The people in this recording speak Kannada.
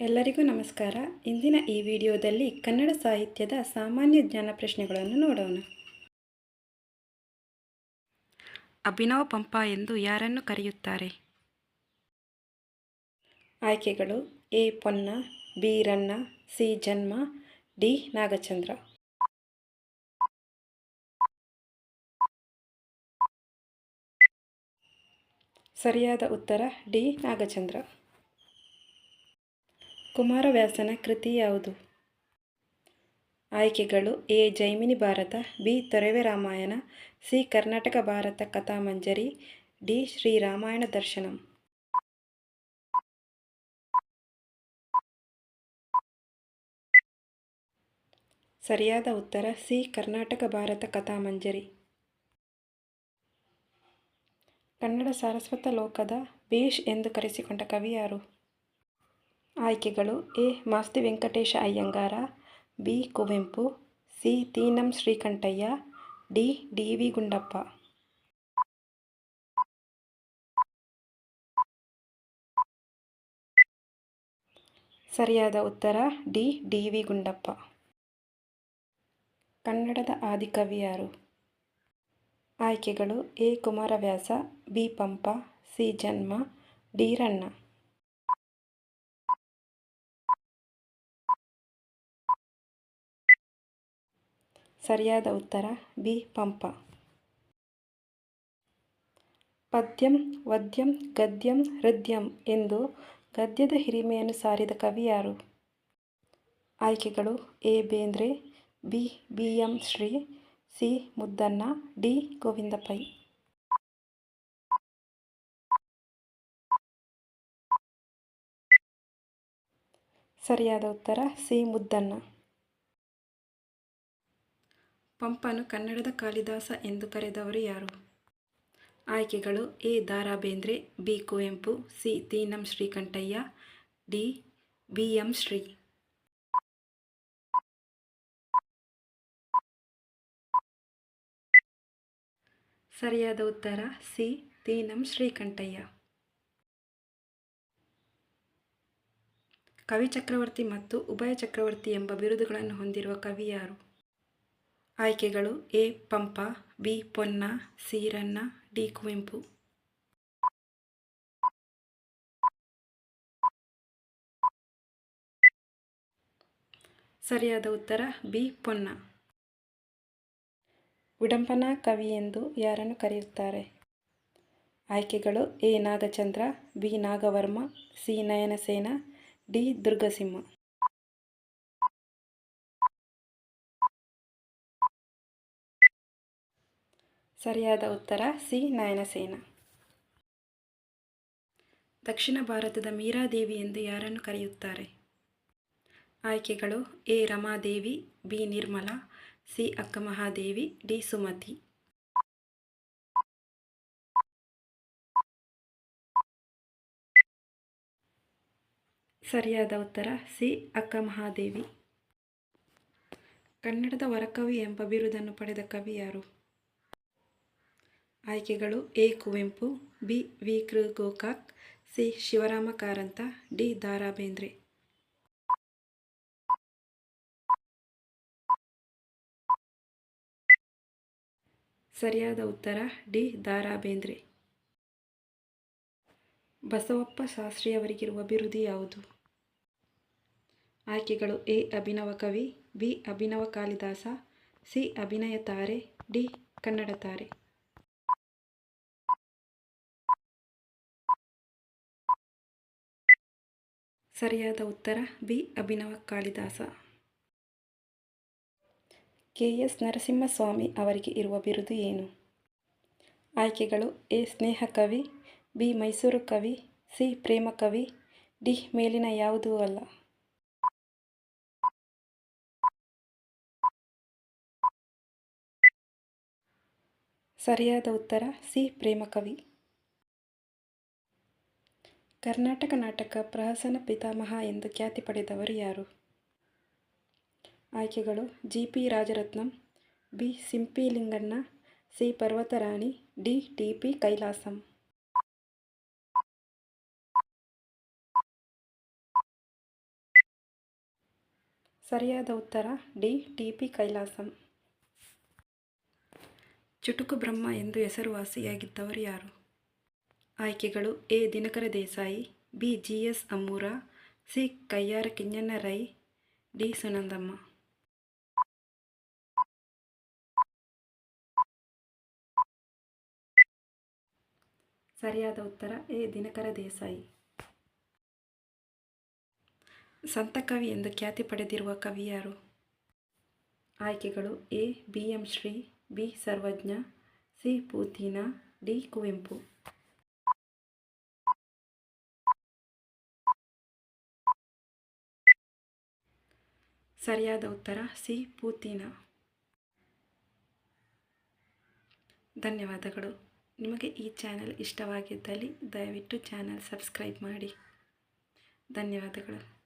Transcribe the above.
ಎಲ್ಲರಿಗೂ ನಮಸ್ಕಾರ. ಇಂದಿನ ಈ ವಿಡಿಯೋದಲ್ಲಿ ಕನ್ನಡ ಸಾಹಿತ್ಯದ ಸಾಮಾನ್ಯ ಜ್ಞಾನ ಪ್ರಶ್ನೆಗಳನ್ನು ನೋಡೋಣ. ಅಭಿನವ ಪಂಪ ಎಂದು ಯಾರನ್ನು ಕರೆಯುತ್ತಾರೆ? ಆಯ್ಕೆಗಳು A. Ponna, B. Ranna, C. Janna, D. Nagachandra. ಸರಿಯಾದ ಉತ್ತರ ಡಿ. ನಾಗಚಂದ್ರ. ಕುಮಾರವ್ಯಾಸನ ಕೃತಿ ಯಾವುದು? ಆಯ್ಕೆಗಳು A. Jaimini Bharata, B. Torave Ramayana, C. Karnataka Bharata Kathamanjari D. Shriramayana Darshanam. ಸರಿಯಾದ ಉತ್ತರ ಸಿ. ಕರ್ನಾಟಕ ಭಾರತ ಕಥಾಮಂಜರಿ ಕನ್ನಡ ಸಾರಸ್ವತ ಲೋಕದ ಬೇಷ್ ಎಂದು ಕರೆಸಿಕೊಂಡ ಕವಿ ಯಾರು? ಆಯ್ಕೆಗಳು A. Masti Venkatesha Iyengar, B. Kuvempu, C. Teenam Srikantaiah, D. D. V. Gundappa. ಸರಿಯಾದ ಉತ್ತರ ಡಿ. ಡಿ. ವಿ. ಗುಂಡಪ್ಪ. ಕನ್ನಡದ ಆದಿಕವಿ ಯಾರು ಆಯ್ಕೆಗಳು A. Kumaravyasa, B. Pampa, C. Janna, D. Ranna. ಸರಿಯಾದ ಉತ್ತರ, ಬಿ, ಪಂಪ. ಪದ್ಯಂ, ವದ್ಯಂ, ಗದ್ಯಂ, ಹೃದ್ಯಂ ಎಂದು ಗದ್ಯದ ಹಿರಿಮೆಯನ್ನು ಸಾರಿದ ಕವಿ ಯಾರು? ಆಯ್ಕೆಗಳು A, Bendre, B B, M, Shri, C, Muddana, D Govinda Pai ಸರಿಯಾದ ಉತ್ತರ, ಸಿ, ಮುದ್ದಣ್ಣ. ಪಂಪನು ಕನ್ನಡದ ಕಾಳಿದಾಸ ಎಂದು ಕರೆದವರು ಯಾರು? ಆಯ್ಕೆಗಳು A. Dara Bendre B. Kuvempu, C. Teenam Srikantaiah, D. B M Shri. ಸರಿಯಾದ ಉತ್ತರ ಸಿ. ತೀನಂ ಶ್ರೀಕಂಠಯ್ಯ. ಕವಿ ಚಕ್ರವರ್ತಿ ಮತ್ತು ಉಭಯ ಚಕ್ರವರ್ತಿ ಎಂಬ ಬಿರುದುಗಳನ್ನು ಹೊಂದಿರುವ ಕವಿ ಯಾರು? ಆಯ್ಕೆಗಳು A, Pampa, B, Ponna C Ranna D, Kuvempu. ಸರಿಯಾದ ಉತ್ತರ ಬಿ, ಪೊನ್ನ. ವಿಡಂಬನಾ ಕವಿ ಎಂದು ಯಾರನ್ನು ಕರೆಯುತ್ತಾರೆ? ಆಯ್ಕೆಗಳು A, Nagachandra, B, Nagavarma, C, Nayanasena, D, Durgasimha. ಸರಿಯಾದ ಉತ್ತರ ಸಿ ನಯನಸೇನ. ದಕ್ಷಿಣ ಭಾರತದ ಮೀರಾದೇವಿ ಎಂದು ಯಾರನ್ನು ಕರೆಯುತ್ತಾರೆ? ಆಯ್ಕೆಗಳು A Ramadevi, B Nirmala, C Akkamahadevi, D Sumati. ಸರಿಯಾದ ಉತ್ತರ ಸಿ ಅಕ್ಕಮಹಾದೇವಿ. ಕನ್ನಡದ ವರಕವಿ ಎಂಬ ಬಿರುದನ್ನು ಪಡೆದ ಕವಿ ಯಾರು? ಆಯ್ಕೆಗಳು A Kuvempu, B V Kru Gokak, C Shivarama Karanth, D Dara Bendre ಸರಿಯಾದ ಉತ್ತರ ಡಿ ದಾರಾ ಬೇಂದ್ರೆ ಬಸವಪ್ಪ ಶಾಸ್ತ್ರಿಯವರಿಗಿರುವ ಬಿರುದಿ ಯಾವುದು? ಆಯ್ಕೆಗಳು ಎ ಅಭಿನವ ಕವಿ, ಬಿ ಅಭಿನವ ಕಾಳಿದಾಸ, ಸಿ ಅಭಿನಯ ತಾರೆ, ಡಿ ಕನ್ನಡ ತಾರೆ. ಸರಿಯಾದ ಉತ್ತರ B. Abhinava Kalidasa. K. S. Narasimhaswamy ಅವರಿಗೆ ಇರುವ ಬಿರುದು ಏನು? ಆಯ್ಕೆಗಳು ಎ. ಸ್ನೇಹ ಕವಿ, ಬಿ. ಮೈಸೂರು ಕವಿ, ಸಿ. ಪ್ರೇಮ ಕವಿ, ಡಿ. ಮೇಲಿನ ಯಾವುದೂ ಅಲ್ಲ. ಸರಿಯಾದ ಉತ್ತರ ಸಿ. ಪ್ರೇಮ ಕವಿ. ಕರ್ನಾಟಕ ನಾಟಕ ಪ್ರಹಸನ ಪಿತಾಮಹ ಎಂದು ಖ್ಯಾತಿ ಪಡೆದವರು ಯಾರು? ಆಯ್ಕೆಗಳು G. P. Rajaratnam, B. Simpi Linganna C. Parvatarani, D. T. P. Kailasam. ಸರಿಯಾದ ಉತ್ತರ ಡಿ. ಟಿ. ಪಿ. ಕೈಲಾಸಂ. ಚುಟುಕು ಬ್ರಹ್ಮ ಎಂದು ಹೆಸರುವಾಸಿಯಾಗಿದ್ದವರು ಯಾರು? ಆಯ್ಕೆಗಳು A. Dinakara Desai, B. G S Amur, C. Kayyara Kinjanna Rai, D. Sunandamma. ಸರಿಯಾದ ಉತ್ತರ ಎ. ದಿನಕರ ದೇಸಾಯಿ. ಸಂತಕವಿ ಎಂದು ಖ್ಯಾತಿ ಪಡೆದಿರುವ ಕವಿ ಯಾರು? ಆಯ್ಕೆಗಳು A. B. M. Shri, B. Sarvajna, C. Putina, D. Kuvempu. ಸರಿಯಾದ ಉತ್ತರ ಸಿ. ಪೂತಿನ. ಧನ್ಯವಾದಗಳು. ನಿಮಗೆ ಈ ಚಾನೆಲ್ ಇಷ್ಟವಾಗಿದ್ದಲ್ಲಿ ದಯವಿಟ್ಟು ಚಾನೆಲ್ ಸಬ್ಸ್ಕ್ರೈಬ್ ಮಾಡಿ. ಧನ್ಯವಾದಗಳು.